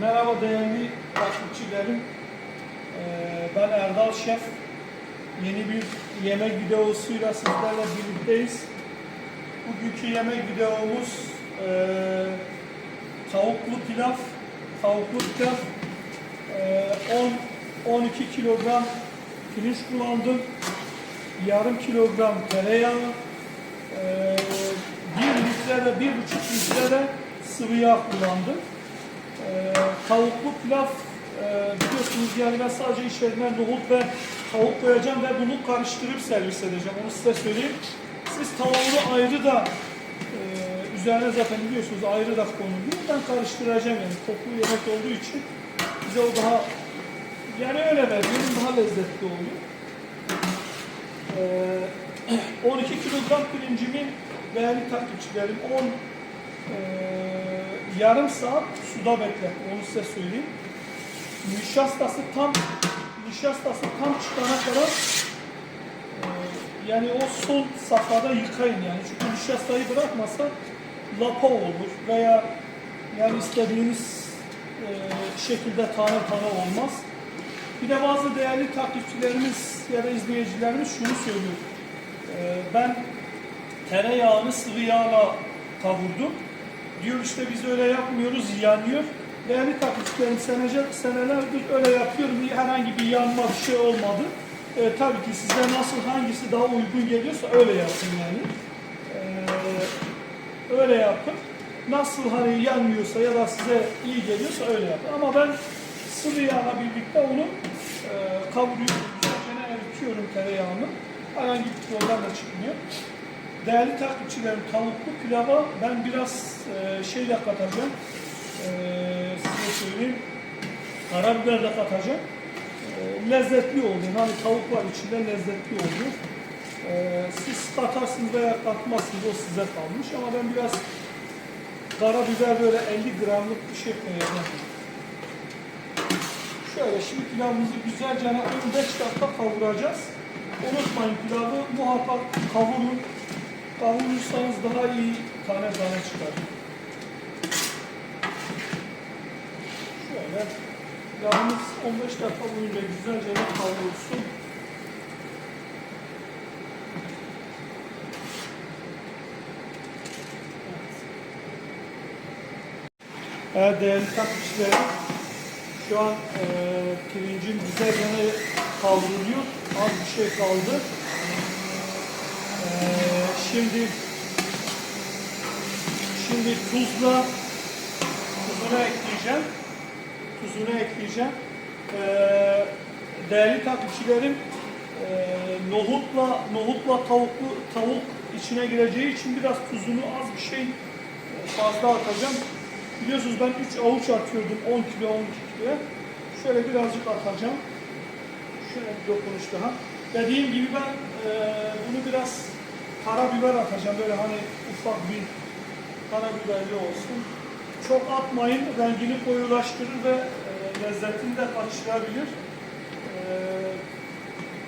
Merhaba değerli takipçilerim. Ee, Ben Erdal Şef. Yeni bir yemek videosuyla sizlerle birlikteyiz. Bugünkü yemek videomuz eee, tavuklu pilav. Tavuklu pilav. Eee, 10 12 kilogram pirinç kullandım. Yarım kilogram tereyağı. eee, 1 litre de 1,5 litre de sıvı yağ kullandım. Ee, tavuklu pilav e, biliyorsunuz yani ben sadece içerisine nohut ve tavuk koyacağım ve bunu karıştırıp servis edeceğim. Onu size söyleyeyim. Siz tavuğu ayrı da e, üzerine zaten biliyorsunuz ayrı da konuluyor. Ben karıştıracağım yani toplu yemek olduğu için bize o daha yani öyle veriyorum daha lezzetli oluyor. Ee, 12 kilogram pirincimi değerli takipçilerim 10 eee, yarım saat suda beklettim onu size söyleyeyim. Nişastası tam nişastası tam çıkana kadar eee, yani o son safhada yıkayın yani çünkü nişastayı bırakmasa lapa olur veya yani istediğiniz eee, şekilde tane tane olmaz. Bir de bazı değerli takipçilerimiz ya da izleyicilerimiz şunu söylüyor. Eee, ben tereyağını sıvı yağla kavurdum. Diyor işte biz öyle yapmıyoruz, yanıyor. Değerli takipçilerim seneler, senelerdir öyle yapıyorum. Herhangi bir yanma bir şey olmadı. Ee, tabii ki size nasıl hangisi daha uygun geliyorsa öyle yapın yani. Ee, öyle yapın. Nasıl hani yanmıyorsa ya da size iyi geliyorsa öyle yapın. Ama ben sıvı yağla birlikte onu e, kavuruyorum. Eritiyorum tereyağını. Herhangi bir problem de çıkmıyor. Değerli takipçilerim tavuklu pilava ben biraz e, şeyle katacağım. E, size söyleyeyim. Karabiber de katacağım. E, lezzetli oluyor. Hani tavuk var içinde lezzetli oluyor. E, siz katarsınız veya katmazsınız o size kalmış ama ben biraz karabiber böyle 50 gramlık bir şey koyacağım. Şöyle şimdi pilavımızı güzelce 15 dakika kavuracağız. Unutmayın pilavı muhakkak kavurun. Kavurursanız daha iyi tane tane çıkar. Şöyle pilavımız 15 dakika boyunca güzelce kavrulsun. Evet değerli takipçilerim, şu an e, pirincin güzelce kavruluyor. Az bir şey kaldı. Şimdi şimdi tuzla tuzunu ekleyeceğim. Tuzunu ekleyeceğim. E, değerli takipçilerim, e, nohutla nohutla tavuklu tavuk içine gireceği için biraz tuzunu az bir şey e, fazla atacağım. Biliyorsunuz ben 3 avuç atıyordum 10 kilo 12 kiloya. Şöyle birazcık atacağım. Şöyle bir dokunuş daha. Dediğim gibi ben e, bunu biraz karabiber atacağım. Böyle hani ufak bir karabiberli olsun. Çok atmayın. Rengini koyulaştırır ve e, lezzetini de kaçırabilir. E,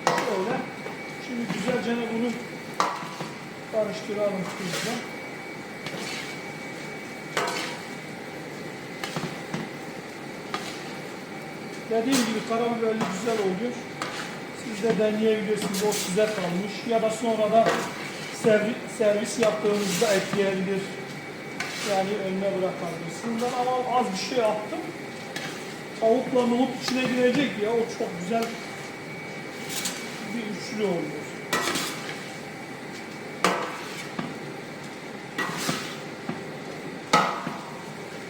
şöyle. Şimdi güzelce bunu karıştıralım tuzla. Dediğim gibi karabiberli güzel oluyor. Siz de deneyebilirsiniz. O size kalmış. Ya da sonra da servis, servis yaptığınızda ekleyebilir. Yani önüne bırakabilirsiniz. Ama az bir şey attım. Tavukla nohut içine girecek ya. O çok güzel bir üçlü oluyor.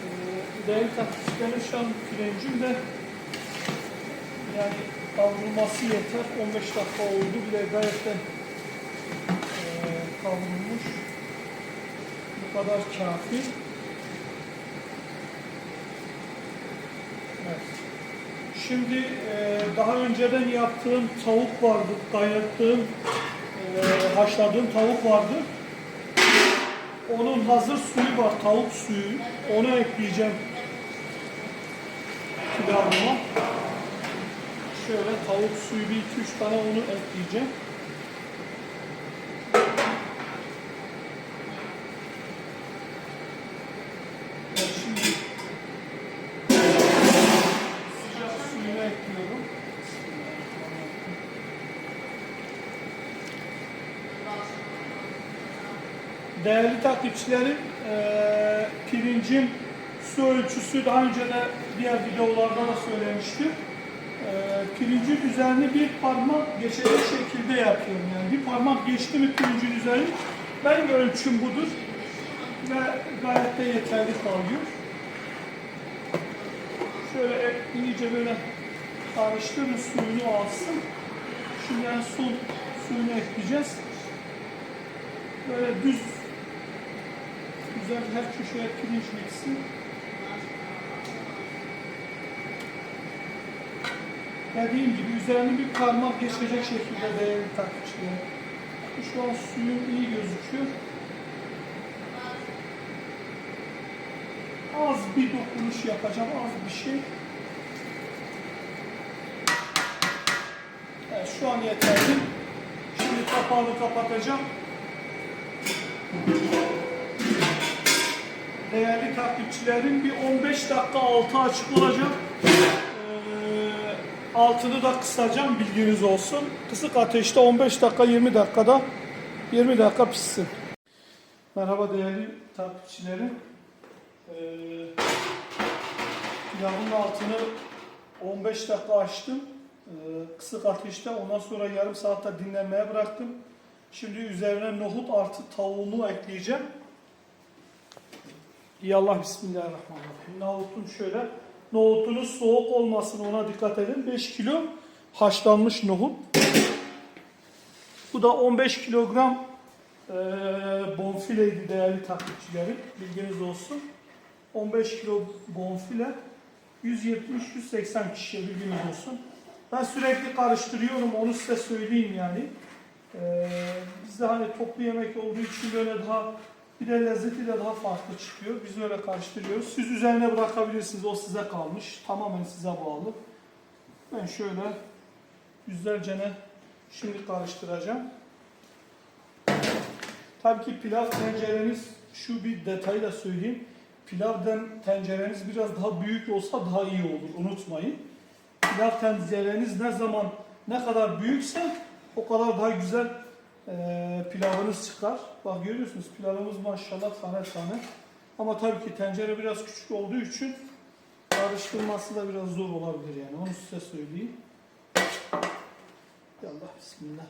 Ee, Değerli takipçilerim şu an pirincim de yani kavrulması yeter. 15 dakika oldu bile gayet de kavrulmuş. Bu kadar kafi. Evet. Şimdi e, daha önceden yaptığım tavuk vardı, kaynattığım, e, haşladığım tavuk vardı. Onun hazır suyu var, tavuk suyu. Onu ekleyeceğim pilavıma. Şöyle tavuk suyu bir iki üç tane onu ekleyeceğim. Evet, şimdi değerli takipçilerim, eee pirincin su ölçüsü daha önce de diğer videolarda da söylemiştim. Eee pirincin üzerini bir parmak geçecek şekilde yapıyorum. Yani bir parmak geçti mi pirincin üzerini, benim ölçüm budur. Ve gayet de yeterli kalıyor. Şöyle iyice böyle karıştırın suyunu alsın. Şimdi en son suyunu ekleyeceğiz. Böyle düz güzel her köşeye pirinç gitsin. Dediğim gibi üzerini bir parmak geçecek şekilde değerli takipçiler. Şu an suyum iyi gözüküyor. Az bir dokunuş yapacağım, az bir şey. Evet, şu an yeterli. Şimdi kapağını kapatacağım. Değerli takipçilerim bir 15 dakika altı açık olacak. Ee, altını da kısacağım bilginiz olsun. Kısık ateşte 15 dakika 20 dakikada 20 dakika pişsin. Merhaba değerli takipçilerim. Ee, pilavın altını 15 dakika açtım. Ee, kısık ateşte ondan sonra yarım saatte dinlenmeye bıraktım. Şimdi üzerine nohut artı tavuğumu ekleyeceğim. Yallah Bismillahirrahmanirrahim. Nohutun şöyle, nohutunuz soğuk olmasın ona dikkat edin. 5 kilo haşlanmış nohut. Bu da 15 kilogram eee bonfileydi değerli takipçilerim. Bilginiz olsun. 15 kilo bonfile 170-180 kişiye bilginiz olsun. Ben sürekli karıştırıyorum onu size söyleyeyim yani. Ee, bizde hani toplu yemek olduğu için böyle daha bir de lezzeti de daha farklı çıkıyor. Biz öyle karıştırıyoruz. Siz üzerine bırakabilirsiniz. O size kalmış. Tamamen size bağlı. Ben şöyle güzelce şimdi karıştıracağım. Tabii ki pilav tencereniz şu bir detayı da söyleyeyim. Pilavdan tencereniz biraz daha büyük olsa daha iyi olur. Unutmayın. Pilav tencereniz ne zaman ne kadar büyükse o kadar daha güzel eee, pilavınız çıkar. Bak görüyorsunuz pilavımız maşallah tane tane. Ama tabii ki tencere biraz küçük olduğu için karıştırması da biraz zor olabilir yani. Onu size söyleyeyim. Yallah bismillah.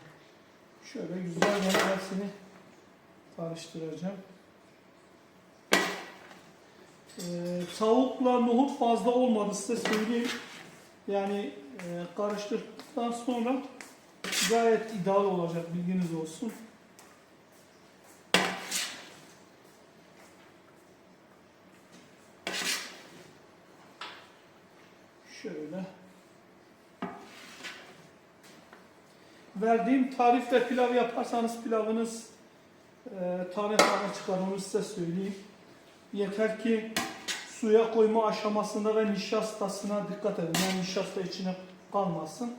Şöyle güzel hepsini karıştıracağım. Ee, tavukla nohut fazla olmadı size söyleyeyim. Yani e, karıştırdıktan sonra gayet ideal olacak bilginiz olsun. Şöyle. Verdiğim tarifle pilav yaparsanız pilavınız e, tane tane çıkar onu size söyleyeyim. Yeter ki suya koyma aşamasında ve nişastasına dikkat edin. Yani nişasta içine kalmasın.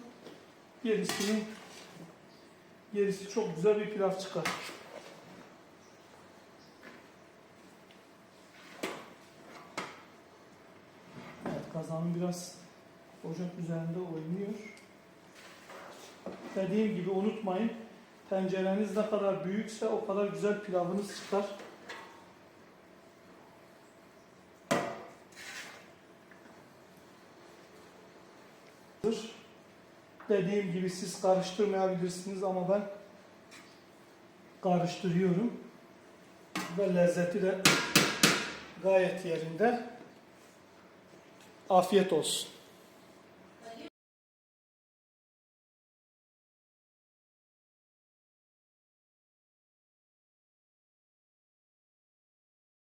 Gerisini gerisi çok güzel bir pilav çıkar. Evet kazanım biraz ocak üzerinde oynuyor. Dediğim gibi unutmayın. Tencereniz ne kadar büyükse o kadar güzel pilavınız çıkar. Dediğim gibi siz karıştırmayabilirsiniz ama ben karıştırıyorum. Ve lezzeti de gayet yerinde. Afiyet olsun.